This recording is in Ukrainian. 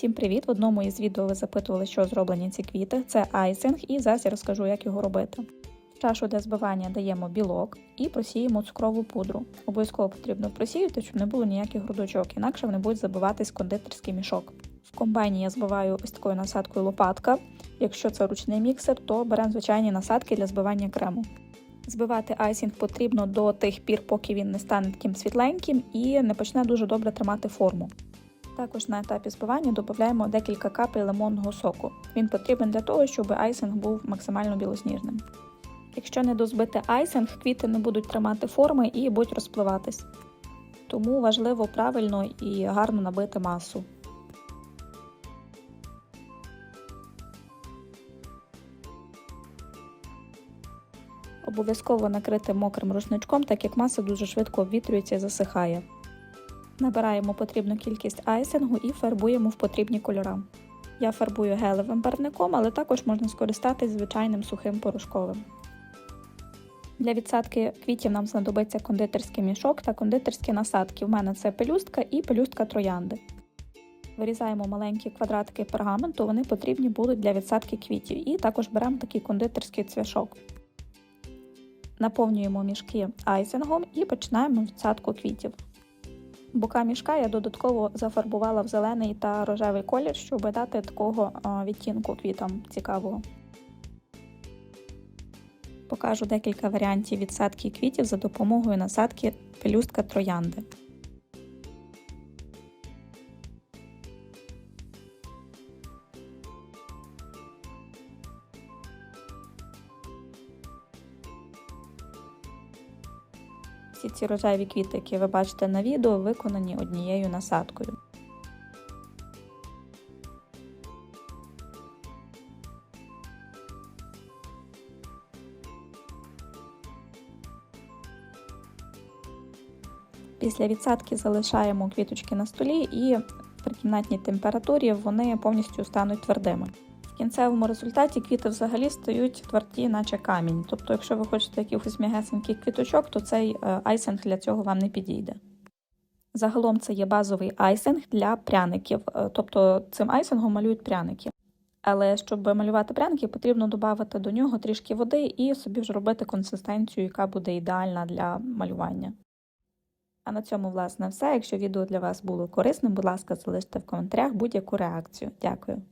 Всім привіт! В одному із відео ви запитували, що зроблені ці квіти. Це айсинг, і зараз я розкажу, як його робити. В чашу для збивання даємо білок і просіємо цукрову пудру. Обов'язково потрібно просіяти, щоб не було ніяких грудочок, інакше вони будуть забиватись кондитерський мішок. В комбайні я збиваю ось такою насадкою лопатка. Якщо це ручний міксер, то беремо звичайні насадки для збивання крему. Збивати айсінг потрібно до тих пір, поки він не стане таким світленьким і не почне дуже добре тримати форму. Також на етапі збивання додаємо декілька капель лимонного соку. Він потрібен для того, щоб айсинг був максимально білосніжним. Якщо не дозбити айсинг, квіти не будуть тримати форми і будуть розпливатись. Тому важливо правильно і гарно набити масу. Обов'язково накрити мокрим рушничком, так як маса дуже швидко обвітрюється і засихає. Набираємо потрібну кількість айсингу і фарбуємо в потрібні кольори. Я фарбую гелевим барвником, але також можна скористатись звичайним сухим порошковим. Для відсадки квітів нам знадобиться кондитерський мішок та кондитерські насадки. У мене це пелюстка і пелюстка троянди. Вирізаємо маленькі квадратики пергаменту, вони потрібні будуть для відсадки квітів. І також беремо такий кондитерський цвяшок. Наповнюємо мішки айсингом і починаємо відсадку квітів. Бока мішка я додатково зафарбувала в зелений та рожевий колір, щоб дати такого відтінку квітам цікавого. Покажу декілька варіантів відсадки квітів за допомогою насадки пелюстка троянди. Всі ці рожеві квіти, які ви бачите на відео, виконані однією насадкою. Після відсадки залишаємо квіточки на столі і при кімнатній температурі вони повністю стануть твердими. Кінцевому результаті квіти взагалі стають тверді, наче камінь. Тобто, якщо ви хочете якихось м'ягесеньких квіточок, то цей айсинг для цього вам не підійде. Загалом це є базовий айсинг для пряників, тобто цим айсингом малюють пряники. Але щоб малювати пряники, потрібно додати до нього трішки води і собі вже робити консистенцію, яка буде ідеальна для малювання. А на цьому, власне, все. Якщо відео для вас було корисним, будь ласка, залиште в коментарях будь-яку реакцію. Дякую.